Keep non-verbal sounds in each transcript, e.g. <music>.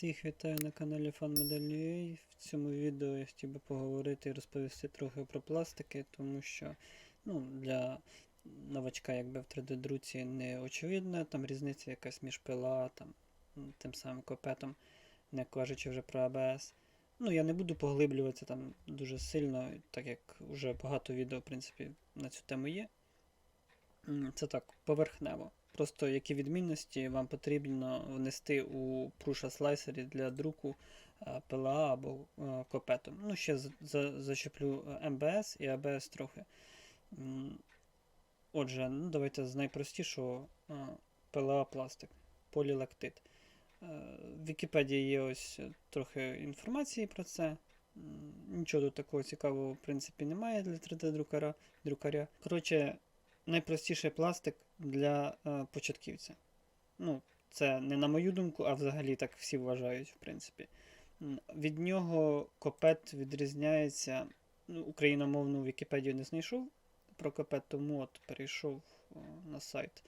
Всіх вітаю на каналі FanModel.ua. В цьому відео я хотів би поговорити і розповісти трохи про пластики, тому що ну, для новачка якби в 3D-друці не очевидно, там різниця якась між PLA, там, тим самим копетом, не кажучи вже про ABS. Ну, я не буду поглиблюватися там дуже сильно, так як вже багато відео, в принципі, на цю тему є. Це так, поверхнево. Просто які відмінності вам потрібно внести у Prusa слайсері для друку е, PLA або е, копетом. Ну, ще за- за- зачеплю е, MBS і ABS трохи. Отже, ну, давайте з найпростішого PLA пластик, полілактит. В Вікіпедії є ось трохи інформації про це. Нічого тут такого цікавого, в принципі, немає для 3D-друкаря. друкаря. Коротше, найпростіший пластик для е, початківця. Ну, це не на мою думку, а взагалі так всі вважають, в принципі. Від нього копет відрізняється. Ну, україномовну Вікіпедію не знайшов про копет, тому от перейшов на сайт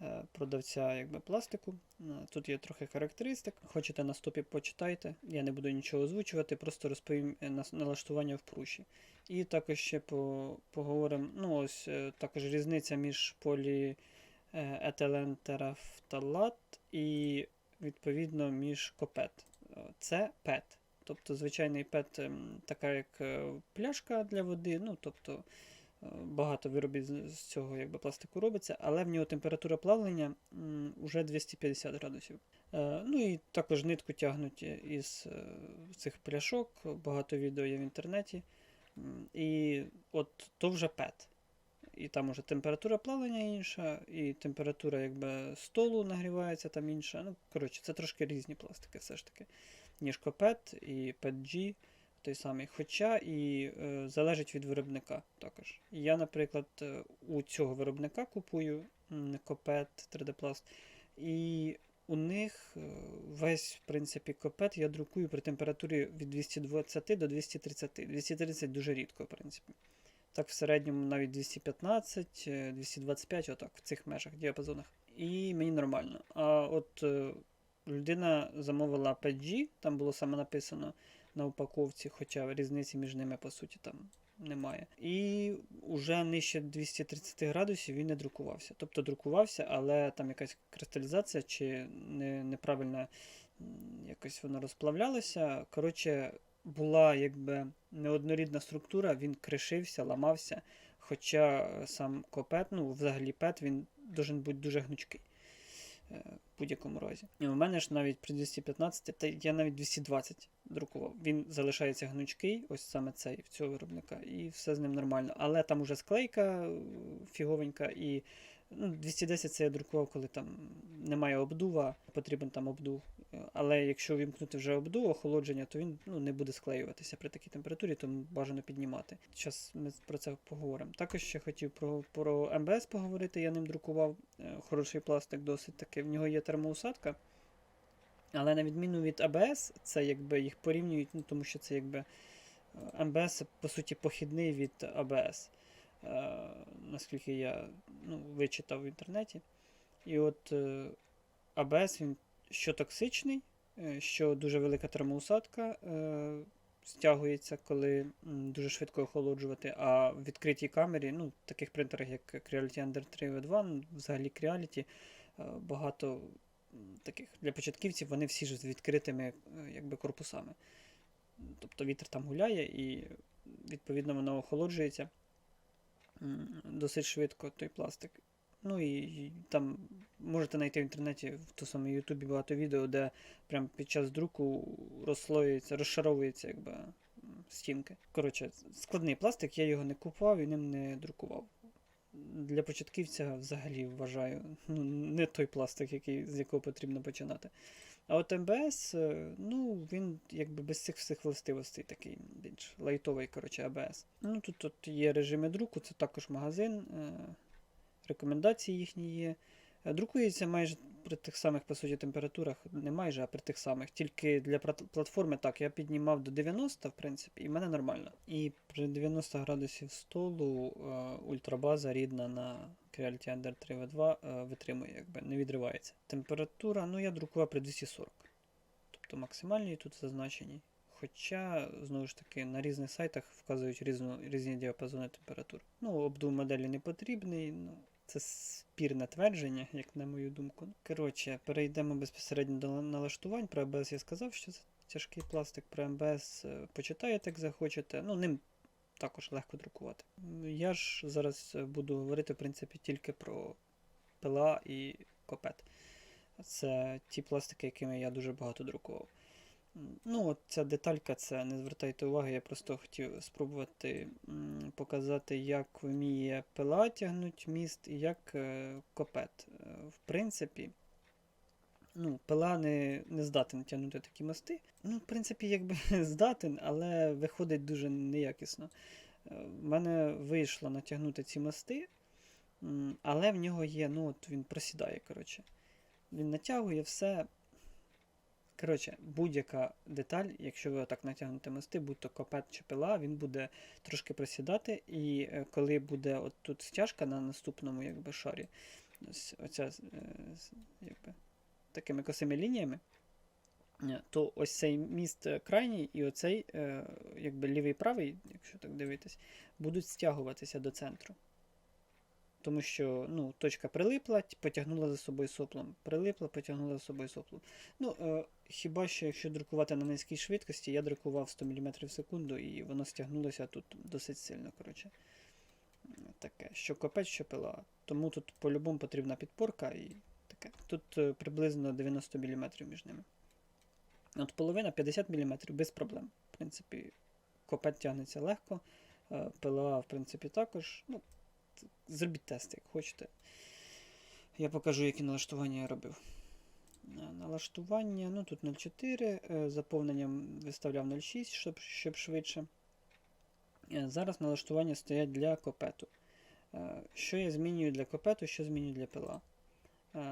е, продавця якби, пластику. Е, Тут є трохи характеристик. Хочете на стопі почитайте. Я не буду нічого озвучувати, просто розповім е, налаштування в пруші. І також ще по, поговоримо. Ну, ось е, також різниця між поліетилентерафталат і відповідно між копет. Е, Це пет. Тобто звичайний пет, ем, така як е, пляшка для води, ну тобто е, багато виробів з цього якби, пластику робиться, але в нього температура плавлення м, уже 250 градусів. Е, Ну і також нитку тягнуть із е, цих пляшок, багато відео є в інтернеті. І от то вже пет. І там уже температура плавлення інша, і температура якби столу нагрівається там інша. Ну, коротше, це трошки різні пластики все ж таки, ніж копет і PETG той самий. Хоча і е, залежить від виробника також. Я, наприклад, е, у цього виробника купую копет 3D Plast, і у них е, весь, в принципі, копет я друкую при температурі від 220 до 230. 230 дуже рідко, в принципі. Так, в середньому навіть 215, е, 225, отак, в цих межах, діапазонах. І мені нормально. А от е, людина замовила 5G, там було саме написано на упаковці, хоча різниці між ними, по суті, там немає. І вже нижче 230 градусів він не друкувався. Тобто друкувався, але там якась кристалізація чи не, неправильно якось воно розплавлялося. Коротше, була якби неоднорідна структура, він кришився, ламався. Хоча сам копет, ну взагалі пет, він должен бути дуже гнучкий в будь-якому разі. І у мене ж навіть при 215, та я навіть 220 друкував. Він залишається гнучкий, ось саме цей в цього виробника, і все з ним нормально. Але там уже склейка е, фіговенька, і ну, 210 це я друкував, коли там немає обдува, потрібен там обдув. Але якщо вімкнути вже обдув, охолодження, то він ну, не буде склеюватися при такій температурі, тому бажано піднімати. Зараз ми про це поговоримо. Також ще хотів про, про МБС поговорити, я ним друкував. Е, Хороший пластик, досить таки. В нього є термоусадка. Але на відміну від АБС, це якби їх порівнюють, ну, тому що це якби е, МБС, по суті, похідний від АБС, наскільки я ну, вичитав в інтернеті. І от е, АБС він що токсичний, е, що дуже велика термоусадка е, стягується, коли дуже швидко охолоджувати. А в відкритій камері, ну, таких принтерах, як Creality Under 3 V2, ну, взагалі Creality, е, багато таких для початківців, вони всі ж з відкритими е, якби, корпусами. Тобто вітер там гуляє і відповідно воно охолоджується досить швидко той пластик. Ну і, і там можете знайти в інтернеті в ту самому Ютубі багато відео, де прямо під час друку розслоюється, розшаровується якби стінки. Коротше, складний пластик, я його не купував і ним не друкував. Для початківця взагалі вважаю ну, не той пластик, який, з якого потрібно починати. А от МБС, е, ну, він якби без цих всіх властивостей такий більш лайтовий, коротше, АБС. Ну, тут, от є режими друку, це також магазин, е, рекомендації їхні є. Е, Друкується майже при тих самих, по суті, температурах, не майже, а при тих самих. Тільки для платформи так, я піднімав до 90, в принципі, і в мене нормально. І при 90 градусів столу е, ультрабаза рідна на Creality Under 3 V2 е, витримує, якби не відривається. Температура, ну я друкував при 240. Тобто тобто максимальні тут зазначені. Хоча, знову ж таки, на різних сайтах вказують різну, різні діапазони температур. Ну, обдув моделі не потрібний, ну, це спірне твердження, як на мою думку. Коротше, перейдемо безпосередньо до налаштувань. Про АБС я сказав, що це тяжкий пластик. Про МБС е, почитаєте, як захочете. Ну, ним також легко друкувати. Я ж зараз е, буду говорити, в принципі, тільки про пила і копет. Це ті пластики, якими я дуже багато друкував. Ну, от ця деталька, це не звертайте уваги, я просто хотів спробувати показати, як вміє пила тягнути міст і як е, копет. Е, В принципі, ну, пила не, не здатен тягнути такі мости. Ну, в принципі, якби <laughs> здатен, але виходить дуже неякісно. Е, В мене вийшло натягнути ці мости, але в нього є, ну, от він просідає, коротше. Він натягує все. Коротше, будь-яка деталь, якщо ви отак натягнете мости, будь то копет чи пила, він буде трошки просідати, і е, коли буде от тут стяжка на наступному якби, шарі, ось оця е, якби, такими косими лініями, е, то ось цей міст крайній і оцей якби, лівий правий, якщо так дивитись, будуть стягуватися до центру. Тому що ну, точка прилипла, потягнула за собою соплом. Прилипла, потягнула за собою соплом. Ну, е, хіба що якщо друкувати на низькій швидкості, я друкував 100 мм в секунду, і воно стягнулося тут досить сильно. коротше. Таке, що копець, що пила. Тому тут по-любому потрібна підпорка і таке. Тут е, приблизно 90 мм між ними. От половина 50 мм без проблем. В принципі, копець тягнеться легко, е, пила, в принципі, також. Ну, зробіть тест, як хочете. Я покажу, які налаштування я робив. Е, Налаштування, ну тут 0,4, е, заповненням виставляв 0,6, щоб, щоб швидше. Е, Зараз налаштування стоять для копету. Що я змінюю для копету, що змінюю для пила?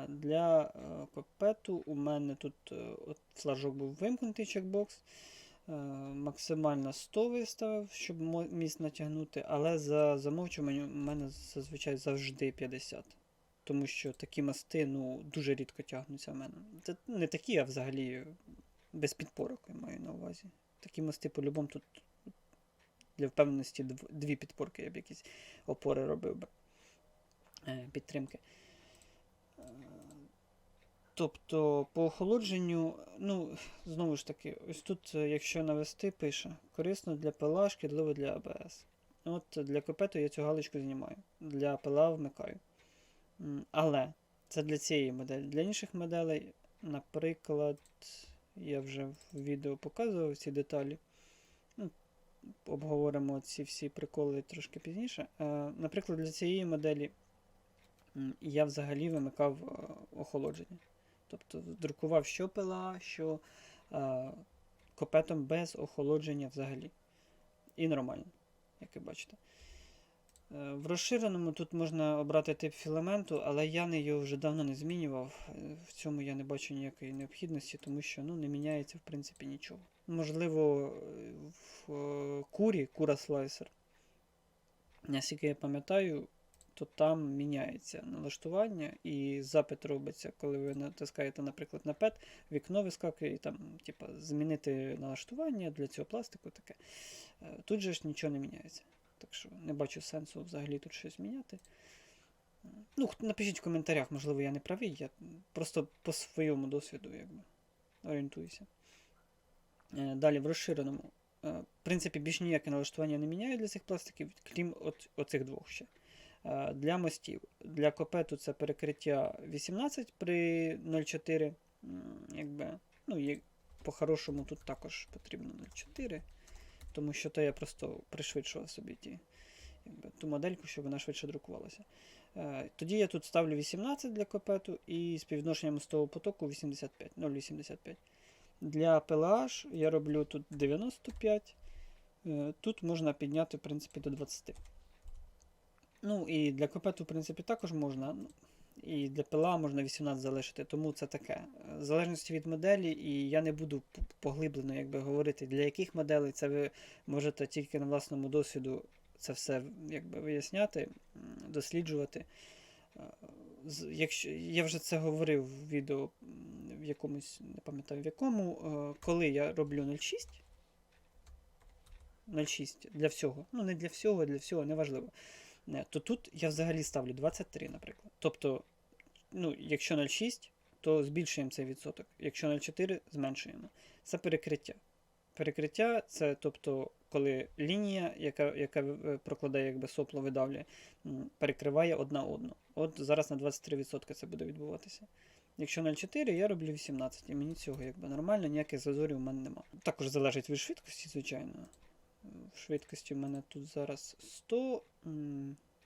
Для копету у мене тут от флажок був вимкнутий чекбокс. Е, Максимально 100 виставив, щоб міст натягнути, але за замовчуванням у мене зазвичай завжди 50. Тому що такі мости ну, дуже рідко тягнуться в мене. Це не такі, а взагалі без підпорок я маю на увазі. Такі мости по-любому тут для впевненості дві підпорки, я б якісь опори робив би. Е, Підтримки. Тобто по охолодженню, ну, знову ж таки, ось тут, е, якщо навести, пише корисно для пила, шкідливо для АБС. От для копету я цю галочку знімаю. Для пила вмикаю. Але це для цієї моделі. Для інших моделей, наприклад, я вже в відео показував ці деталі. Ну, обговоримо ці всі приколи трошки пізніше. Е, Наприклад, для цієї моделі я взагалі вимикав е, охолодження. Тобто друкував що пила, що е, копетом без охолодження взагалі. І нормально, як ви бачите. Е, В розширеному тут можна обрати тип філаменту, але я не його вже давно не змінював. Е, В цьому я не бачу ніякої необхідності, тому що ну, не міняється в принципі нічого. Можливо, в курі, кура слайсер, наскільки я пам'ятаю, то там міняється налаштування і запит робиться, коли ви натискаєте, наприклад, на PET, вікно вискакує і там, типа, змінити налаштування для цього пластику таке. Е, Тут же ж нічого не міняється. Так що не бачу сенсу взагалі тут щось міняти. Ну, напишіть в коментарях, можливо, я не правий, я просто по своєму досвіду якби, орієнтуюся. Е, Далі в розширеному. Е, В принципі, більш ніяке налаштування не міняє для цих пластиків, крім оцих двох ще. Е, Для мостів. Для копету це перекриття 18 при 0,4. Якби, ну, по-хорошому тут також потрібно 0,4. Тому що то я просто пришвидшував собі ті, якби, ту модельку, щоб вона швидше друкувалася. Е, Тоді я тут ставлю 18 для копету і співвідношення мостового потоку 85, 0,85. Для PLH я роблю тут 95. Е, Тут можна підняти, в принципі, до 20. Ну, і для копету, в принципі, також можна. І для пила можна 18 залишити, тому це таке. В залежності від моделі, і я не буду поглиблено якби, говорити, для яких моделей це ви можете тільки на власному досвіду це все якби, виясняти, досліджувати. Е, Якщо, я вже це говорив в відео в якомусь, не пам'ятаю в якому, е, коли я роблю 0,6, 0,6 для всього, ну не для всього, для всього, неважливо, то тут я взагалі ставлю 23, наприклад. Тобто, ну, якщо 0,6, то збільшуємо цей відсоток. Якщо 0,4, зменшуємо. Це перекриття. Перекриття це тобто, коли лінія, яка, яка е, прокладає якби сопло видавлює, перекриває одна одну. От зараз на 23% це буде відбуватися. Якщо 0,4, я роблю 18, і мені цього якби нормально, ніяких зазорів у мене нема. Також залежить від швидкості, звичайно. В швидкості в мене тут зараз 100.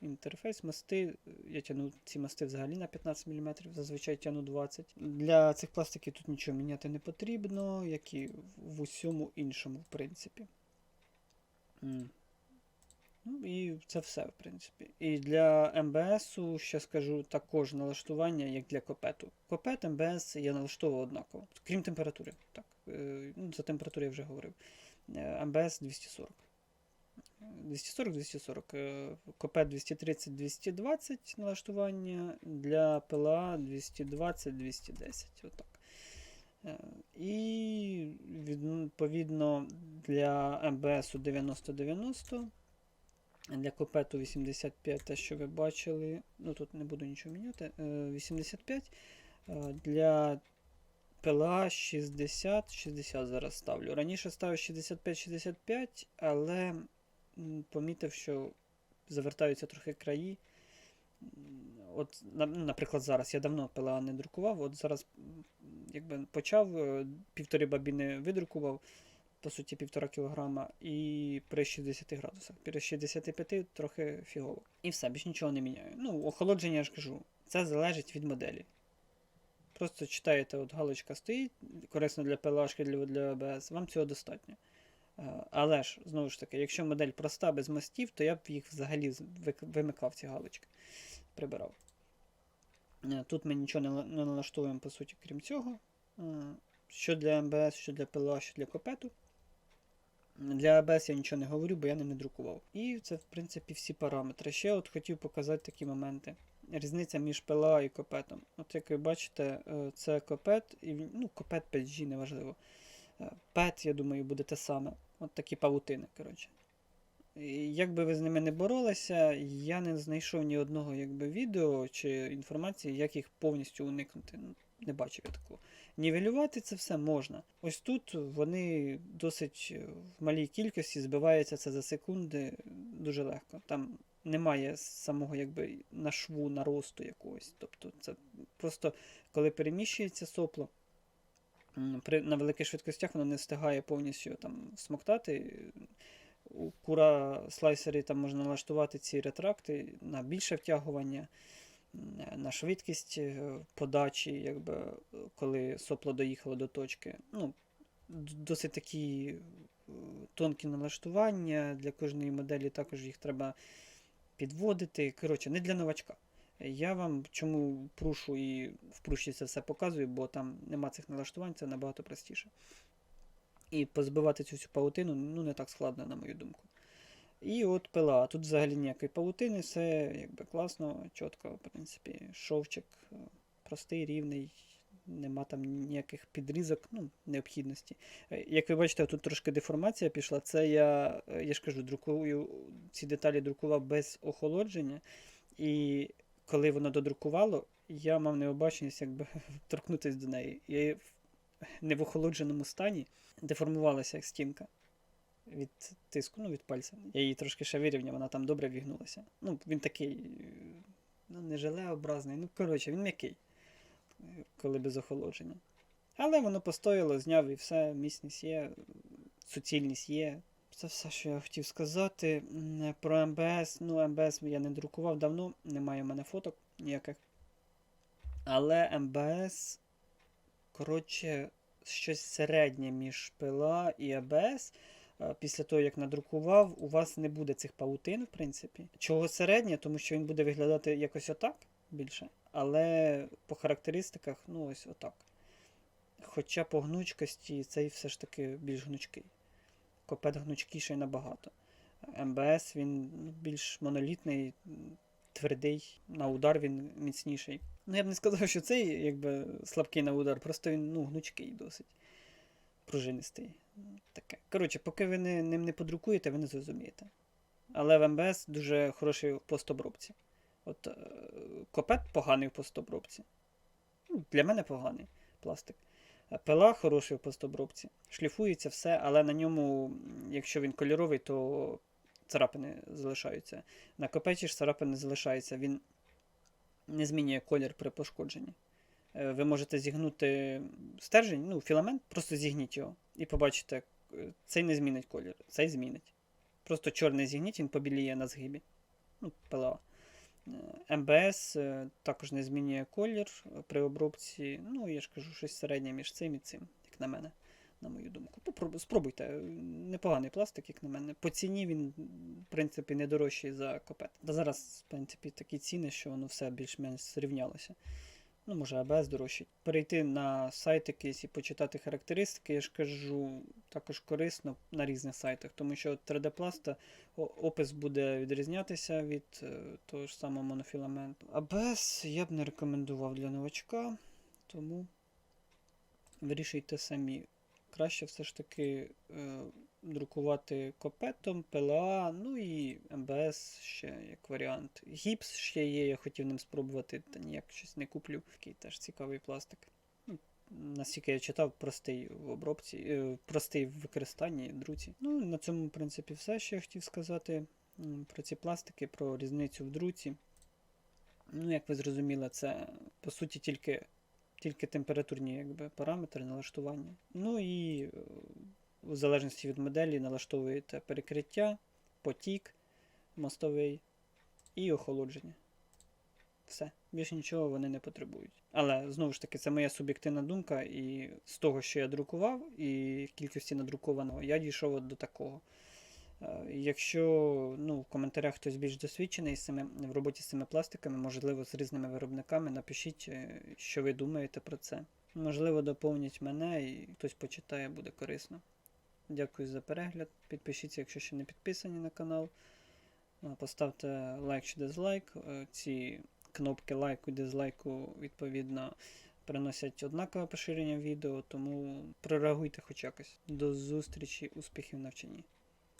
Інтерфейс, мости. Я тягну ці мости взагалі на 15 мм, зазвичай тягну 20 Для цих пластиків тут нічого міняти не потрібно, як і в усьому іншому, в принципі. Ну і це все, в принципі. І для МБСу ще скажу також налаштування, як для копету. Копет, МБС я налаштовував однаково, крім температури. Так, е, ну, за температуру я вже говорив. Е, МБС 240. 240-240. е, Копет 230-220 налаштування, для ПЛА 220-210. Отак. Е, І відповідно для МБСу 90-90. Для копету 85, те, що ви бачили. Ну тут не буду нічого міняти. е, 85. Е, Для ПЛА 60-60 зараз ставлю. Раніше ставив 65-65, але помітив, що завертаються трохи краї. От, ну, наприклад, зараз я давно ПЛА не друкував, от зараз якби почав, е, півтори бабіни видрукував, по суті, півтора кілограма, і при 60 градусах. При 65 трохи фігово. І все, більш нічого не міняю. Ну, охолодження я ж кажу, це залежить від моделі. Просто читаєте, от галочка стоїть, корисно для ПЛАшки, для, для АБС, вам цього достатньо. Е, Але ж, знову ж таки, якщо модель проста без мостів, то я б їх взагалі вимикав ці галочки, прибирав. Е, Тут ми нічого не, на- налаштовуємо, по суті, крім цього. Е, Що для МБС, що для ПЛА, що для копету. Для АБС я нічого не говорю, бо я не друкував. І це, в принципі, всі параметри. Ще от хотів показати такі моменти. Різниця між ПЛА і копетом. От як ви бачите, е, це копет, і ну, копет 5G, неважливо. Е, Пет, я думаю, буде те саме. От такі павутини, коротше. І Як би ви з ними не боролися, я не знайшов ні одного якби, відео чи інформації, як їх повністю уникнути. Ну, Не бачив я такого. Нівелювати це все можна. Ось тут вони досить в малій кількості збивається це за секунди дуже легко. Там немає самого якби на шву наросту якогось. Тобто це просто коли переміщується сопло, при, на великих швидкостях воно не встигає повністю там смоктати. У кура слайсері там можна налаштувати ці ретракти на більше втягування, на швидкість е, подачі, якби, коли сопло доїхало до точки. Ну, досить такі е, тонкі налаштування. Для кожної моделі також їх треба підводити. Коротше, не для новачка. Я вам чому прушу і в пруші це все показую, бо там нема цих налаштувань, це набагато простіше. І позбивати цю всю паутину ну, не так складно, на мою думку. І от пила. Тут взагалі ніякої паутини, все якби класно, чітко, в принципі, шовчик е, простий, рівний, нема там ніяких підрізок, ну, необхідності. Е, Як ви бачите, тут трошки деформація пішла. Це я, е, я ж кажу, друкую, ці деталі друкував без охолодження. І коли воно додрукувало, я мав необачність якби <laughs> торкнутися до неї. Я не в охолодженому стані деформувалася як стінка від тиску, ну від пальця. Я її трошки ще вирівняв, вона там добре вігнулася. Ну, він такий, е, ну, не желеобразний, ну коротше, він м'який, коли без охолодження. Але воно постояло, зняв і все, міцність є, суцільність є. Це все, що я хотів сказати. Про МБС. Ну, МБС я не друкував давно, немає в мене фоток ніяких. Але МБС, коротше, щось середнє між ПЛА і АБС. Після того, як надрукував, у вас не буде цих паутин, в принципі. Чого середнє, тому що він буде виглядати якось отак більше. Але по характеристиках, ну ось отак. Хоча по гнучкості цей все ж таки більш гнучкий. Копет гнучкіший набагато. МБС він ну, більш монолітний, твердий, на удар він міцніший. Ну, я б не сказав, що цей якби слабкий на удар, просто він ну, гнучкий досить. Пружинистий. Таке. Коротше, поки ви не, ним не подрукуєте, ви не зрозумієте. Але в МБС дуже хороший постобробці. От е, копет поганий в постобробці. Ну, Для мене поганий пластик. Пила хороший в постобробці. Шліфується все, але на ньому, якщо він кольоровий, то царапини залишаються. На копечі ж царапин не залишається. Він не змінює колір при пошкодженні. Е, Ви можете зігнути стержень, ну, філамент, просто зігніть його і побачите, е, цей не змінить колір, цей змінить. Просто чорний зігніть, він побіліє на згибі. Ну, ПЛА. МБС е, також не змінює колір при обробці. Ну, я ж кажу, щось середнє між цим і цим, як на мене, на мою думку. Попробуй, спробуйте. Непоганий пластик, як на мене. По ціні він, в принципі, не дорожчий за копет. Та зараз, в принципі, такі ціни, що воно все більш-менш зрівнялося. Ну, може, АБС дорожчий. Перейти на сайт якийсь і почитати характеристики, я ж кажу, також корисно на різних сайтах, тому що 3D пласта опис буде відрізнятися від е, того ж самого монофіламенту. АБС я б не рекомендував для новачка, тому вирішуйте самі. Краще все ж таки е, друкувати копетом, ПЛА, ну і МБС ще як варіант. Гіпс ще є, я хотів ним спробувати, та ніяк щось не куплю. Такий теж цікавий пластик. Ну, Наскільки я читав, простий в обробці, е, простий в використанні друці. Ну, на цьому, в принципі, все, що я хотів сказати про ці пластики, про різницю в друці. Ну, як ви зрозуміли, це по суті тільки, тільки температурні якби, параметри налаштування. Ну і е, в залежності від моделі налаштовуєте перекриття, потік мостовий і охолодження. Все, більше нічого вони не потребують. Але знову ж таки, це моя суб'єктивна думка, і з того, що я друкував, і кількості надрукованого, я дійшов от до такого. Е, Якщо ну, в коментарях хтось більш досвідчений цими, в роботі з цими пластиками, можливо, з різними виробниками, напишіть, е, що ви думаєте про це. Можливо, доповніть мене і хтось почитає, буде корисно. Дякую за перегляд. Підпишіться, якщо ще не підписані на канал. Е, Поставте лайк чи дизлайк. Е, Ці кнопки лайку і дизлайку, відповідно, приносять однакове поширення відео, тому прореагуйте хоч якось. До зустрічі, успіхів навчанні.